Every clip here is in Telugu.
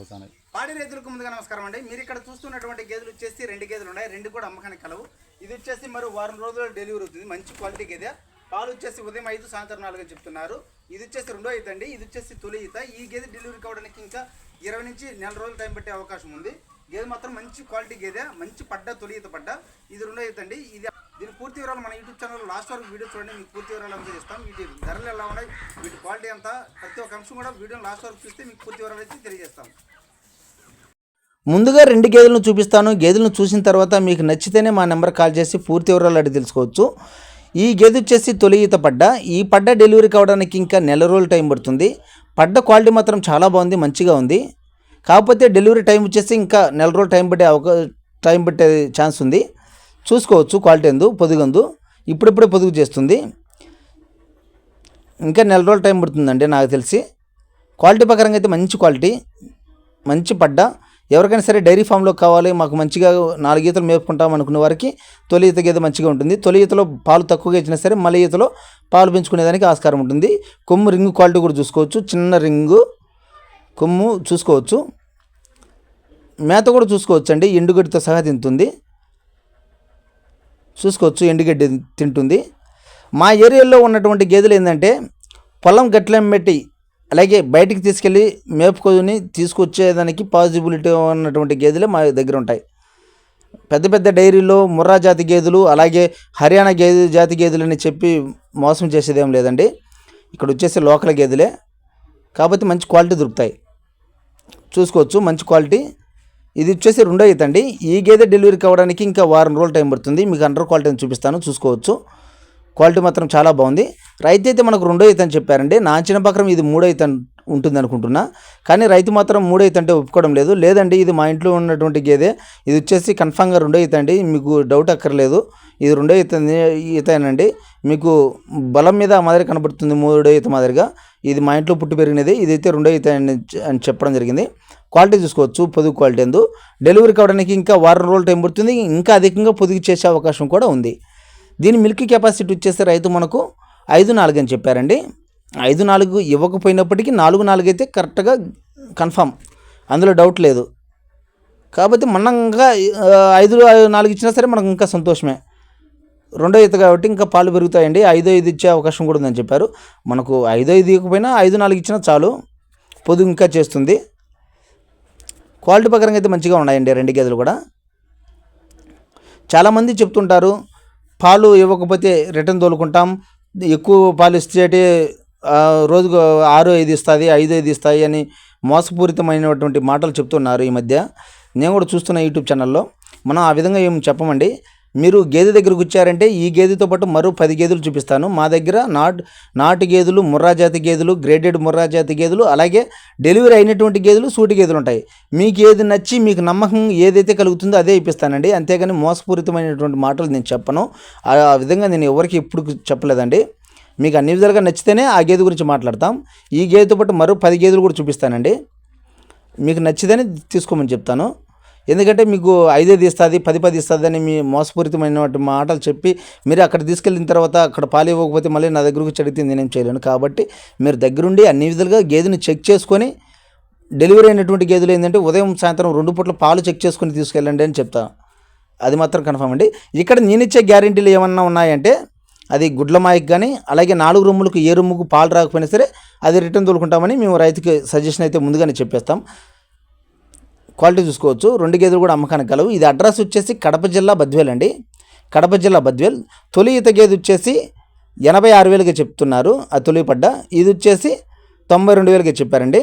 పోతున్నాయి పాడి రైతులకు ముందుగా నమస్కారం అండి. మీరు ఇక్కడ చూస్తున్నటువంటి గేదెలు వచ్చేసి రెండు గేదెలు ఉన్నాయి. రెండు కూడా అమ్మకానికి కలవు. ఇది వచ్చేసి మరి వారం రోజుల్లో డెలివరీ అవుతుంది. మంచి క్వాలిటీ గేదె. పాలు వచ్చేసి ఉదయం ఐదు సాయంత్రం నాలుగు అని చెప్తున్నారు. ఇది వచ్చేసి రెండో ఈత అండి. ఇది వచ్చేసి తొలి ఈత. ఈ గేదె డెలివరీ కావడానికి ఇంకా ఇరవై నుంచి నెల రోజులు టైం పట్టే అవకాశం ఉంది. గేదె మాత్రం మంచి క్వాలిటీ గేదె. మంచి పడ్డ తొలి ఈత పడ్డ. ఇది రెండో ఈత అండి. ఇది దీని పూర్తి వివరాలు మన యూట్యూబ్ ఛానల్ లాస్ట్ వరకు వీడియో చూడండి మీకు పూర్తి వివరాలు అందజేస్తాం. వీటి ధరలు ఎలా ఉన్నాయి వీటి క్వాలిటీ ఎంత ప్రతి ఒక్క అంశం కూడా వీడియో లాస్ట్ వరకు చూస్తే మీకు పూర్తి వివరాలు అయితే తెలియజేస్తాం. ముందుగా రెండు గేదెలను చూపిస్తాను. గేదెలను చూసిన తర్వాత మీకు నచ్చితేనే మా నెంబర్ కాల్ చేసి పూర్తి వివరాలు అడిగి తెలుసుకోవచ్చు. ఈ గేదె వచ్చేసి తొలి ఈత పడ్డ. ఈ పడ్డ డెలివరీ కావడానికి ఇంకా నెల రోజులు టైం పడుతుంది. పడ్డ క్వాలిటీ మాత్రం చాలా బాగుంది మంచిగా ఉంది. కాకపోతే డెలివరీ టైం వచ్చేసి ఇంకా నెల రోజులు టైం పట్టే అవకా టైం పట్టే ఛాన్స్ ఉంది. చూసుకోవచ్చు క్వాలిటీ ఎందు పొదుగందు ఇప్పుడిప్పుడే పొదుగు చేస్తుంది. ఇంకా నెల రోజులు టైం పడుతుందండి నాకు తెలిసి. క్వాలిటీ ప్రకారంగా అయితే మంచి క్వాలిటీ మంచి పడ్డ. ఎవరికైనా సరే డైరీ ఫామ్లో కావాలి మాకు మంచిగా నాలుగు ఈతలు మేపుకుంటాం అనుకునే వారికి తొలి ఈత గీత మంచిగా ఉంటుంది. తొలి ఈతలో పాలు తక్కువగా ఇచ్చినా సరే మళ్ళీ ఈతలో పాలు పెంచుకునేదానికి ఆస్కారం ఉంటుంది. కొమ్ము రింగు క్వాలిటీ కూడా చూసుకోవచ్చు చిన్న రింగు కొమ్ము చూసుకోవచ్చు. మేత కూడా చూసుకోవచ్చు అండి ఎండుగడ్డితో సహా తింటుంది. చూసుకోవచ్చు ఎండుగడ్డి తింటుంది. మా ఏరియాలో ఉన్నటువంటి గేదెలు ఏంటంటే పొలం గట్లం పెట్టి అలాగే బయటికి తీసుకెళ్ళి మేపుకొని తీసుకొచ్చేదానికి పాజిబిలిటీ ఉన్నటువంటి గేదెలే మా దగ్గర ఉంటాయి. పెద్ద పెద్ద డైరీలో ముర్రా జాతి గేదెలు అలాగే హర్యానా గేదె జాతి గేదెలు అని చెప్పి మోసం చేసేదేం లేదండి. ఇక్కడ వచ్చేసి లోకల్ గేదెలే. కాబట్టి మంచి క్వాలిటీ దొరుకుతాయి. చూసుకోవచ్చు మంచి క్వాలిటీ. ఇది వచ్చేసి రెండో ఈత అండి. ఈ గేదె డెలివరీ కావడానికి ఇంకా వారం రోజులు టైం పడుతుంది. మీకు అండర్ క్వాలిటీ చూపిస్తాను చూసుకోవచ్చు. క్వాలిటీ మాత్రం చాలా బాగుంది. రైతు అయితే మనకు రెండో ఈత అని చెప్పారండి. నా చిన్న ప్రకారం ఇది మూడో ఈత ఉంటుంది అనుకుంటున్నా. కానీ రైతు మాత్రం మూడో ఈత అంటే ఒప్పుకోవడం లేదు. లేదండి ఇది మా ఇంట్లో ఉన్నటువంటి గేదె. ఇది వచ్చేసి కన్ఫామ్గా రెండో ఈత అండి. మీకు డౌట్ అక్కర్లేదు. ఇది రెండో ఈత ఈతేనండి. మీకు బలం మీద మాదిరి కనబడుతుంది మూడో ఈత మాదిరిగా. ఇది మా ఇంట్లో పుట్టి పెరిగినది. ఇదైతే రెండో ఈత అని చెప్పడం జరిగింది. క్వాలిటీ చూసుకోవచ్చు పొదుగు క్వాలిటీ ఎందు. డెలివరీ కావడానికి ఇంకా వారం రోజులు టైం పడుతుంది ఇంకా అధికంగా పొదుగు చేసే అవకాశం కూడా ఉంది. దీని మిల్క్ కెపాసిటీ వచ్చేసి రైతు మనకు ఐదు నాలుగు అని చెప్పారండి. ఐదు నాలుగు ఇవ్వకపోయినప్పటికీ నాలుగు నాలుగు అయితే కరెక్ట్గా కన్ఫామ్. అందులో డౌట్ లేదు. కాబట్టి మనంగా ఐదు నాలుగు ఇచ్చినా సరే మనకు ఇంకా సంతోషమే. రెండో ఈత కాబట్టి ఇంకా పాలు పెరుగుతాయండి. ఐదో ఐదు ఇచ్చే అవకాశం కూడా ఉందని చెప్పారు. మనకు ఐదో ఐదు ఇవ్వకపోయినా ఐదు నాలుగు ఇచ్చినా చాలు. పొదుగు ఇంకా చేస్తుంది. క్వాలిటీ ప్రకారంగా అయితే మంచిగా ఉన్నాయండి రెండు గేదెలు కూడా. చాలామంది చెప్తుంటారు పాలు ఇవ్వకపోతే రిటర్న్ తోలుకుంటాం ఎక్కువ పాలు ఇస్తే రోజుకు ఆరు ఐదు ఇస్తుంది ఐదు ఐదు ఇస్తాయి అని మోసపూరితమైనటువంటి మాటలు చెప్తున్నారు ఈ మధ్య. నేను కూడా చూస్తున్న యూట్యూబ్ ఛానల్లో. మనం ఆ విధంగా ఏం చెప్పమండి మీరు గేదె దగ్గరకు వచ్చారంటే ఈ గేదెతో పాటు మరో పది గేదెలు చూపిస్తాను. మా దగ్గర నాట్ నాటు గేదెలు ముర్రా జాతి గేదెలు గ్రేడెడ్ ముర్రా జాతి గేదెలు అలాగే డెలివరీ అయినటువంటి గేదెలు సూటి గేదెలు ఉంటాయి. మీకు ఏది నచ్చి మీకు నమ్మకం ఏదైతే కలుగుతుందో అదే ఇప్పిస్తానండి. అంతేగాని మోసపూరితమైనటువంటి మాటలు నేను చెప్పను. ఆ ఆ విధంగా నేను ఎవరికి ఎప్పుడు చెప్పలేదండి. మీకు అన్ని విధాలుగా నచ్చితేనే ఆ గేదె గురించి మాట్లాడతాం. ఈ గేదెతో పాటు మరో పది గేదెలు కూడా చూపిస్తానండి. మీకు నచ్చితేనే తీసుకోమని చెప్తాను. ఎందుకంటే మీకు ఐదే తీస్తుంది పది పది ఇస్తుంది అని మీ మోసపూరితమైన మాటలు చెప్పి మీరు అక్కడ తీసుకెళ్ళిన తర్వాత అక్కడ పాలు ఇవ్వకపోతే మళ్ళీ నా దగ్గరకు చెడితే నేనేం చేయలేను. కాబట్టి మీరు దగ్గరుండి అన్ని విధాలుగా గేదెని చెక్ చేసుకొని డెలివరీ అయినటువంటి గేదెలు ఏంటంటే ఉదయం సాయంత్రం రెండు పూట్ల పాలు చెక్ చేసుకొని తీసుకెళ్ళండి అని చెప్తాను అది మాత్రం కన్ఫర్మ్ అండి. ఇక్కడ నేనిచ్చే గ్యారెంటీలు ఏమన్నా ఉన్నాయంటే అది గుడ్ల మాయకు కానీ అలాగే నాలుగు రూములకు ఏ రొమ్ముకు పాలు రాకపోయినా సరే అది రిటర్న్ తోలుకుంటామని మేము రైతుకి సజెషన్ అయితే ముందుగానే చెప్పేస్తాం. క్వాలిటీ చూసుకోవచ్చు. రెండు గేదెలు కూడా అమ్మకానికి కలవు ఇది అడ్రస్ వచ్చేసి కడప జిల్లా బద్వేల్ అండి. కడప జిల్లా బద్వేల్. తొలి ఈత గేదె వచ్చేసి ఎనభై ఆరు వేలుగా చెప్తున్నారు. ఆ తొలి పడ్డ. ఇది వచ్చేసి తొంభై రెండు వేలుగా చెప్పారండి.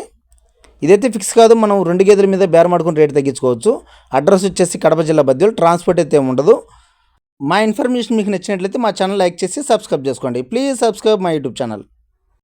ఇదైతే ఫిక్స్ కాదు. మనం రెండు గేదెల మీద బేరమాడుకుని రేటు తగ్గించుకోవచ్చు. అడ్రస్ వచ్చేసి కడప జిల్లా బద్వేల్. ట్రాన్స్పోర్ట్ అయితే ఉండదు. మా ఇన్ఫర్మేషన్ మీకు నచ్చినట్లయితే మా ఛానల్ లైక్ చేసి సబ్స్క్రైబ్ చేసుకోండి. Please subscribe my YouTube channel.